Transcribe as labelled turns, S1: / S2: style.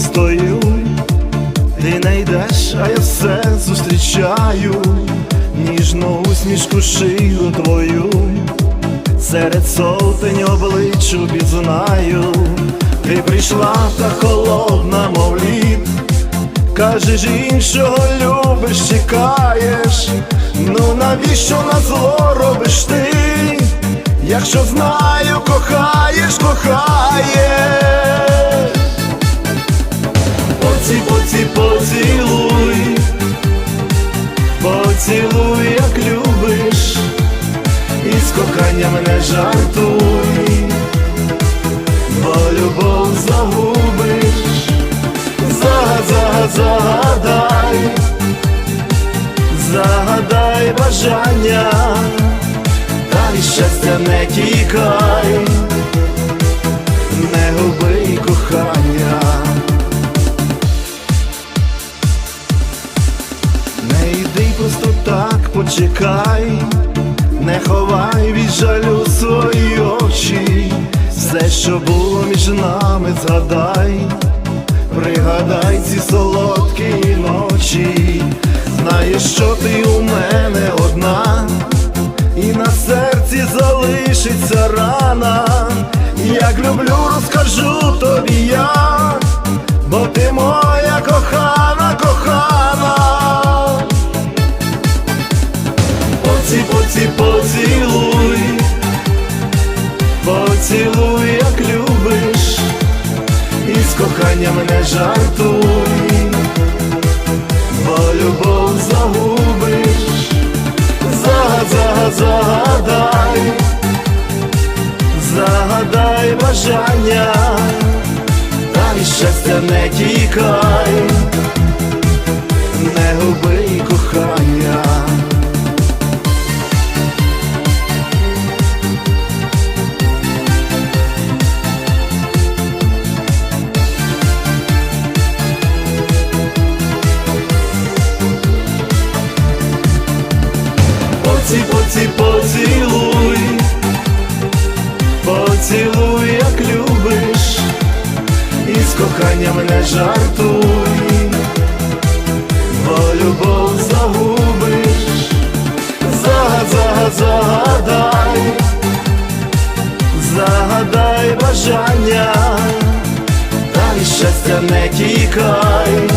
S1: стою, ти не йдеш, а я все зустрічаю, ніжну усмішку шию твою, серед сотень облич обізнаю, ти прийшла та холодна, мов лід, кажеш, іншого любиш, чекаєш, ну навіщо на зло робиш ти? Якщо знаю, кохаєш, кохаєш коханням не жартуй, бо любов загубиш, Загад, загад, загадай, загадай бажання та від щастя не тікай, не губи кохання, не йди просто так, почекай, не ховай від жалю свої очі, все, що було між нами, згадай, пригадай ці солодкі ночі, знаєш, що ти у мене одна. І на серці залишиться рана. Як люблю, розкажу тобі я, бо ти моя кохана, Поці, поці, поцілуй, поцілуй, як любиш, і з коханням не жартуй, бо любов загубиш. Загад, загад, загадай, загадай бажання, та від щастя не тікай, поцілуй, поцілуй, як любиш, і з коханням не жартуй, бо любов загубиш, загад, загадай, загадай бажання, та й щастя не тікай.